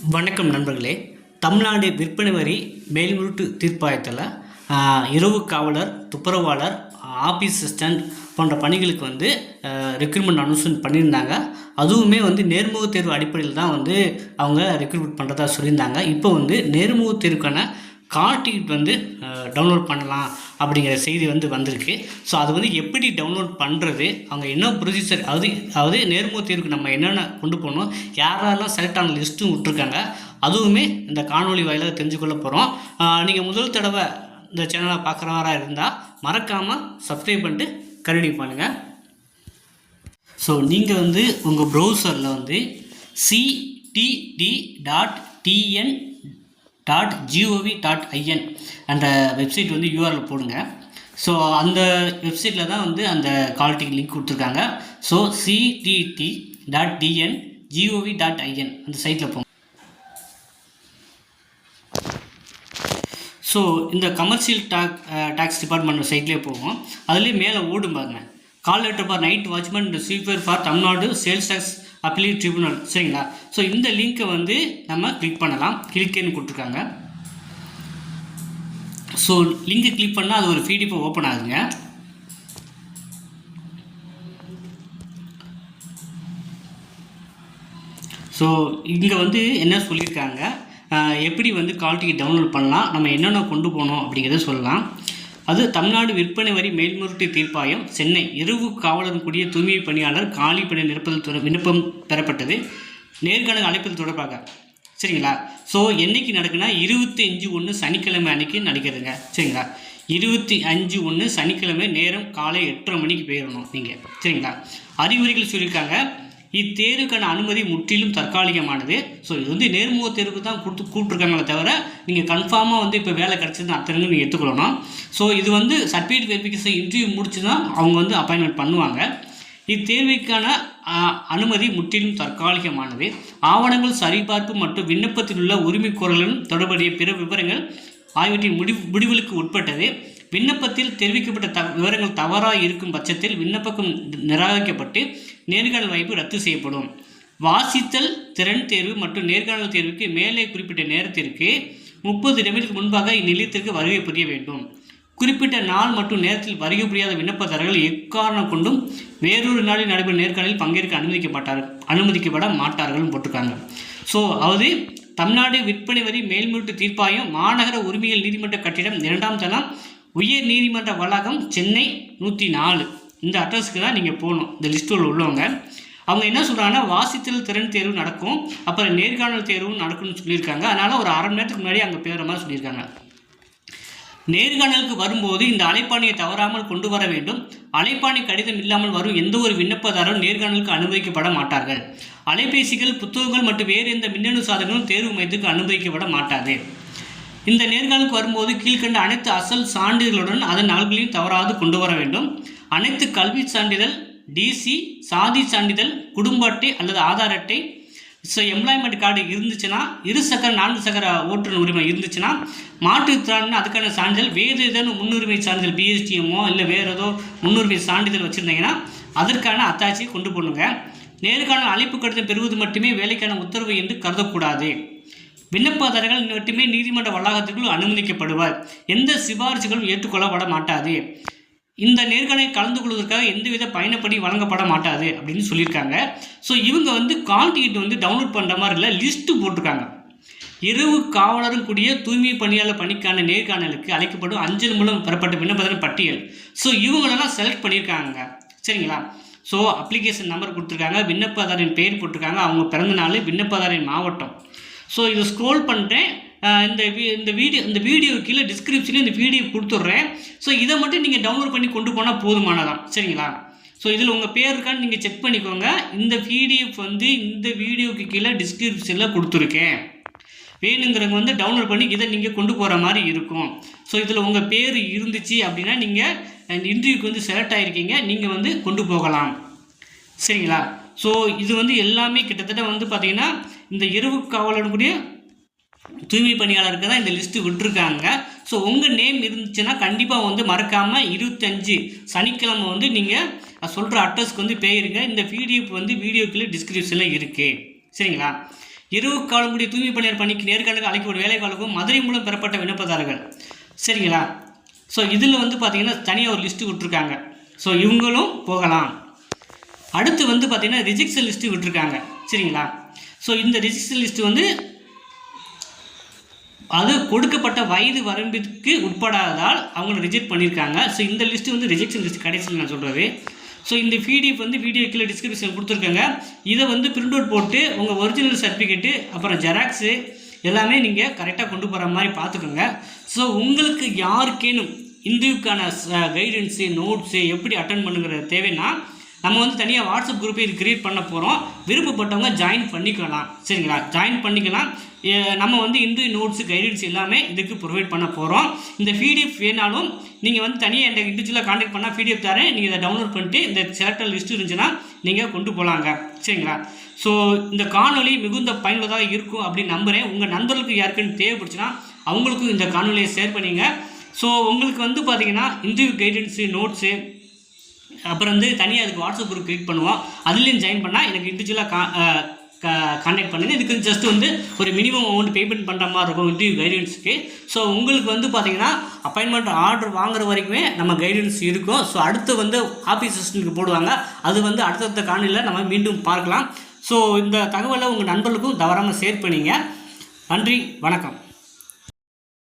வணக்கம் நண்பர்களே. தமிழ்நாடு விற்பனை வரி மேல்முருட்டு தீர்ப்பாயத்தில் இரவு காவலர் துப்புரவாளர் ஆஃபீஸ் அசிஸ்டன்ட் போன்ற பணிகளுக்கு வந்து ரெக்ரூட்மெண்ட் அனௌன்ஸ்மெண்ட் பண்ணியிருந்தாங்க. அதுவுமே வந்து நேர்முக தேர்வு அடிப்படையில் தான் வந்து அவங்க ரெக்ரூட்மெண்ட் பண்ணுறதா சொல்லியிருந்தாங்க. இப்போ வந்து நேர்முக தேர்வுக்கான கால் டிக்கெட் வந்து டவுன்லோட் பண்ணலாம் அப்படிங்கிற செய்தி வந்து வந்திருக்கு. ஸோ அது வந்து எப்படி டவுன்லோட் பண்ணுறது அவங்க என்ன ப்ரொசீஜர் அது அதாவது நேர்முக தேர்வுக்கு நம்ம என்னென்ன கொண்டு போகணும் யாரெல்லாம் செலக்ட் ஆன லிஸ்ட்டும் விட்ருக்காங்க அதுவுமே இந்த காணொளி வாயிலாக தெரிஞ்சுக்கொள்ள போகிறோம் நீங்கள் முதல் தடவை இந்த சேனலை பார்க்குறவராக இருந்தால் மறக்காமல் சப்ஸ்கிரைப் பண்ணிட்டு கண்டினியூ பண்ணுங்கள் ஸோ நீங்கள் வந்து உங்கள் ப்ரௌசரில் வந்து CTT dot TN dot GOV dot IN அந்த வெப்சைட் வந்து யூஆரில் போடுங்க. ஸோ அந்த வெப்சைட்டில் தான் வந்து அந்த கால்ட்டிக்கு லிங்க் கொடுத்துருக்காங்க. So CTT dot TN GOV dot IN அந்த சைட்டில் போங்க. ஸோ இந்த கமர்ஷியல் டாக் டாக்ஸ் டிபார்ட்மெண்ட் சைட்லேயே போகும் அதுலேயே மேலே ஓடும் பாருங்க. Call letter for night watchman sweeper for Tamil Nadu sales tax appeal tribunal சரிங்களா? ஸோ இந்த லிங்க்கை வந்து நம்ம கிளிக் பண்ணலாம். கிளிக்கேன்னு கொடுத்துருக்காங்க. ஸோ லிங்கை கிளிக் பண்ணால் அது ஒரு பிடிஎஃப் ஓப்பன் ஆகுதுங்க. ஸோ இங்கே வந்து என்ன சொல்லியிருக்காங்க? எப்படி வந்து கால் டிக்கெட் டவுன்லோட் பண்ணலாம்? நம்ம என்னென்ன கொண்டு போகணும் அப்படிங்கிறத சொல்லலாம். அது தமிழ்நாடு விற்பனை வரி மேல்முறையீட்டு தீர்ப்பாயம். சென்னை இரவு காவலர் கூடிய தூய்மை பணியாளர் காலி பணி நிரப்பதில் விண்ணப்பம் பெறப்பட்டது. நேர்காணல் அழைப்பது தொடர்பாக சரிங்களா? ஸோ என்னைக்கு நடக்குன்னா இருபத்தி அஞ்சு ஒன்று சனிக்கிழமை அன்னைக்கு நடக்கிறதுங்க. சரிங்களா? இருபத்தி அஞ்சு ஒன்று சனிக்கிழமை நேரம் காலை எட்டரை மணிக்கு போயிடணும் நீங்கள் சரிங்களா? அறிகுறிகள் சொல்லியிருக்காங்க. இத்தேர்வுக்கான அனுமதி முற்றிலும் தற்காலிகமானது. ஸோ இது வந்து நேர்முக தேர்வுக்கு தான் கொடுத்து கூப்பிட்ருக்காங்களே தவிர நீங்கள் கன்ஃபார்மாக வந்து இப்போ வேலை கிடச்சது அத்தனை நீங்கள் எடுத்துக்கொள்ளணும் ஸோ இது வந்து சர்டிஃபிகேட் வெரிஃபிகேஷன் இன்டர்வியூ முடிச்சு தான் அவங்க வந்து அப்பாயின்மெண்ட் பண்ணுவாங்க. இத்தேர்வுக்கான அனுமதி முற்றிலும் தற்காலிகமானது. ஆவணங்கள் சரிபார்ப்பு மற்றும் விண்ணப்பத்தில் உள்ள உரிமைக்கோரலும் தொடர்புடைய பிற விவரங்கள் ஆகியவற்றின் முடிவு முடிவுகளுக்கு உட்பட்டது. விண்ணப்பத்தில் தெரிவிக்கப்பட்ட த விவரங்கள் தவறாக இருக்கும் பட்சத்தில் விண்ணப்பம் நிராகரிக்கப்பட்டு நேர்காணல் வாய்ப்பு ரத்து செய்யப்படும். வாசித்தல் திறன் தேர்வு மற்றும் நேர்காணல் தேர்வுக்கு மேலே குறிப்பிட்ட நேரத்திற்கு முப்பது நிமிடத்துக்கு முன்பாக இந்நிலையத்திற்கு வருகை புரிய வேண்டும். குறிப்பிட்ட நாள் மற்றும் நேரத்தில் வருகை புரியாத விண்ணப்பதாரர்கள் எக்காரணம் கொண்டும் வேறொரு நாளில் நடைபெறும் நேர்காணலில் பங்கேற்க அனுமதிக்கப்பட்டார் அனுமதிக்கப்பட மாட்டார்கள் போட்டிருக்காங்க. ஸோ அதாவது தமிழ்நாடு விற்பனை வரி மேல்முறையீட்டு தீர்ப்பாயம் மாநகர உரிமையில் நீதிமன்ற கட்டிடம் இரண்டாம் தளம் உயர் நீதிமன்ற வளாகம் சென்னை நூற்றி நாலு. இந்த அட்ரஸ்க்கு தான் நீங்கள் போகணும். இந்த லிஸ்ட்டில் உள்ளவங்க. அவங்க என்ன சொல்கிறாங்கன்னா வாசித்தல் திறன் தேர்வு நடக்கும். அப்புறம் நேர்காணல் தேர்வும் நடக்கும்னு சொல்லியிருக்காங்க. அதனால் ஒரு அரை மணி நேரத்துக்கு முன்னாடி அங்கே போகிற மாதிரி சொல்லியிருக்காங்க. நேர்காணலுக்கு வரும்போது இந்த அலைப்பாணியை தவறாமல் கொண்டு வர வேண்டும். அலைப்பாணி கடிதம் இல்லாமல் வரும் எந்த ஒரு விண்ணப்பதாரரும் நேர்காணலுக்கு அனுமதிக்கப்பட மாட்டார்கள். அலைபேசிகள் புத்தகங்கள் மற்றும் வேறு எந்த மின்னணு சாதனங்களும் தேர்வு மையத்துக்கு அனுமதிக்கப்பட மாட்டாது. இந்த நேர்காணலுக்கு வரும்போது கீழ்க்கண்ட அனைத்து அசல் சான்றிதழ்களுடன் அதன் நகல்களையும் தவறாது கொண்டு வர வேண்டும். அனைத்து கல்வி சான்றிதழ் டிசி சாதி சான்றிதழ் குடும்ப அட்டை அல்லது ஆதார் அட்டை ஸோ எம்ப்ளாய்மெண்ட் கார்டு இருந்துச்சுன்னா இரு சக்கர நான்கு சக்கர ஓட்டுநர் உரிமை இருந்துச்சுன்னா மாற்றுத்திறன் அதுக்கான சான்றிதழ் வேறு ஏதேனும் முன்னுரிமை சான்றிதழ் பிஎஸ்டிஎம்மோ இல்லை வேறு ஏதோ முன்னுரிமை சான்றிதழ் வச்சுருந்தீங்கன்னா அதற்கான அத்தாட்சியை கொண்டு போகணுங்க நேருக்கான அழைப்பு கடிதம் பெறுவது மட்டுமே வேலைக்கான உத்தரவு என்று கருதக்கூடாது. விண்ணப்பதாரர்கள் மட்டுமே நீதிமன்ற வளாகத்திற்குள் அனுமதிக்கப்படுவார். எந்த சிபாரிசுகளும் ஏற்றுக்கொள்ளப்பட மாட்டாது. இந்த நேர்காணலை கலந்து கொள்வதற்காக எந்தவித பயணப்படி வழங்கப்பட மாட்டாது அப்படின்னு சொல்லியிருக்காங்க. ஸோ இவங்க வந்து கால் டிக்கெட் வந்து டவுன்லோட் பண்ணுற மாதிரி இல்லை லிஸ்ட்டு போட்டிருக்காங்க. இரவு காவலரும் கூடிய தூய்மை பணியாளர் பணிக்கான நேர்காணலுக்கு அழைக்கப்படும் அஞ்சல் மூலம் பெறப்பட்ட விண்ணப்பத்தின் பட்டியல். ஸோ இவங்களெல்லாம் செலக்ட் பண்ணியிருக்காங்க. சரிங்களா? ஸோ அப்ளிகேஷன் நம்பர் கொடுத்துருக்காங்க விண்ணப்பதாரின் பெயர் போட்டிருக்காங்க. அவங்க பிறந்த நாள் விண்ணப்பதாரின் மாவட்டம். ஸோ இதை ஸ்க்ரோல் பண்ணுறேன் இந்த வீ இந்த வீடியோ இந்த வீடியோ கீழே டிஸ்கிரிப்ஷனில் இந்த வீடியோ கொடுத்துட்றேன். ஸோ இதை மட்டும் நீங்கள் டவுன்லோட் பண்ணி கொண்டு போனால் போதுமானதான். சரிங்களா? ஸோ இதில் உங்கள் பேர் இருக்கான்னு நீங்கள் செக் பண்ணிக்கோங்க. இந்த பிடிஎஃப் வந்து இந்த வீடியோக்கு கீழே டிஸ்கிரிப்ஷனில் கொடுத்துருக்கேன். வேணுங்கிறவங்க வந்து டவுன்லோட் பண்ணி இதை நீங்கள் கொண்டு போகிற மாதிரி இருக்கும். ஸோ இதில் உங்கள் பேர் இருந்துச்சு அப்படின்னா நீங்கள் இன்டர்வியூக்கு வந்து செலக்ட் ஆகிருக்கீங்க நீங்கள் வந்து கொண்டு போகலாம். சரிங்களா? ஸோ இது வந்து எல்லாமே கிட்டத்தட்ட வந்து பார்த்தீங்கன்னா இந்த இரவு காவலனுடைய தூய்மை பணியாளருக்கு தான் இந்த லிஸ்ட்டு விட்டுருக்காங்க. ஸோ உங்கள் நேம் இருந்துச்சுன்னா கண்டிப்பாக வந்து மறக்காமல் இருபத்தஞ்சு சனிக்கிழமை வந்து நீங்கள் சொல்கிற அட்ரஸ்க்கு வந்து பேயிருங்க இந்த பிடிஎஃப் வந்து வீடியோக்குள்ளே டிஸ்கிரிப்ஷனில் இருக்குது சரிங்களா? இரவு காலமுடைய தூய்மை பணியாளர் பணிக்கு நேர்காணலுக்கு அழைக்கப்படும் வேலைவாய்ப்புக்கும் மதுரை மூலம் பெறப்பட்ட விண்ணப்பதாரர்கள். சரிங்களா? ஸோ இதில் வந்து பார்த்திங்கன்னா தனியாக ஒரு லிஸ்ட்டு விட்ருக்காங்க ஸோ இவங்களும் போகலாம். அடுத்து வந்து பார்த்தீங்கன்னா ரிஜெக்ஷன் லிஸ்ட்டு விட்டுருக்காங்க. சரிங்களா? ஸோ இந்த ரிஜெக்ஷன் லிஸ்ட்டு வந்து அது கொடுக்கப்பட்ட வயது வரம்பிற்கு உட்படாததால் அவங்கள ரிஜெக்ட் பண்ணியிருக்காங்க. ஸோ இந்த லிஸ்ட்டு வந்து ரிஜெக்ஷன் லிஸ்ட் கடைசியில் நான் சொல்கிறது ஸோ இந்த பிடிஎஃப் வந்து வீடியோ கீழே டிஸ்கிரிப்ஷன் கொடுத்துருக்கேங்க. இதை வந்து பிரிண்ட் அவுட் போட்டு உங்கள் ஒரிஜினல் சர்டிஃபிகேட்டு அப்புறம் ஜெராக்ஸு எல்லாமே நீங்கள் கரெக்டாக கொண்டு போகிற மாதிரி பார்த்துக்கோங்க. ஸோ உங்களுக்கு யாருக்கேனும் இந்துக்கான கைடன்ஸு நோட்ஸு எப்படி அட்டன் பண்ணுங்கிறது தேவைன்னா நம்ம வந்து தனியாக வாட்ஸ்அப் குரூப்பை இது கிரியேட் பண்ண போகிறோம் விருப்பப்பட்டவங்க ஜாயின் பண்ணிக்கலாம். சரிங்களா? ஜாயின் பண்ணிக்கலாம். நம்ம வந்து இந்து நோட்ஸு கைடன்ஸ் எல்லாமே இதுக்கு ப்ரொவைட் பண்ண போகிறோம் இந்த பிடிஎஃப் வேணாலும் நீங்கள் வந்து தனியாக என்கிட்ட இண்டிவிஜுவலாக காண்டாக்ட் பண்ணால் பிடிஎஃப் தரேன். நீங்கள் இதை டவுன்லோட் பண்ணிட்டு இந்த செலக்டர் லிஸ்ட் இருந்துச்சுன்னா நீங்கள் கொண்டு போகலாங்க சரிங்களா? ஸோ இந்த காணொலி மிகுந்த பயனுள்ளதாக இருக்கும் அப்படின்னு நம்புகிறேன் உங்கள் நண்பர்களுக்கு யாருக்குன்னு தேவைப்படுச்சுன்னா அவங்களுக்கும் இந்த காணொலியை ஷேர் பண்ணிங்க. ஸோ உங்களுக்கு வந்து பார்த்தீங்கன்னா இந்து கைடன்ஸு நோட்ஸு அப்புறம் வந்து தனியாக அதுக்கு வாட்ஸ்அப் குரூப் கிளிக் பண்ணுவோம். அதுலேயும் ஜாயின் பண்ணால் எனக்கு இண்டிவிஜுவலாக கா கான்டாக்ட் பண்ணுங்கள் இதுக்கு ஜஸ்ட் வந்து ஒரு மினிமம் அமௌண்ட் பேமெண்ட் பண்ணுற மாதிரி இருக்கும் இன்டர்வியூ கைடன்ஸுக்கு ஸோ உங்களுக்கு வந்து பார்த்தீங்கன்னா அப்பாயின்மெண்ட் ஆர்டர் வாங்குற வரைக்குமே நம்ம கைடன்ஸ் இருக்கும். ஸோ அடுத்து வந்து ஆஃபீஸ் போடுவாங்க. அது வந்து அடுத்தடுத்த காணொலியில் நம்ம மீண்டும் பார்க்கலாம். ஸோ இந்த தகவலை உங்கள் நண்பர்களுக்கும் தவறாமல் ஷேர் பண்ணிங்க. நன்றி வணக்கம்.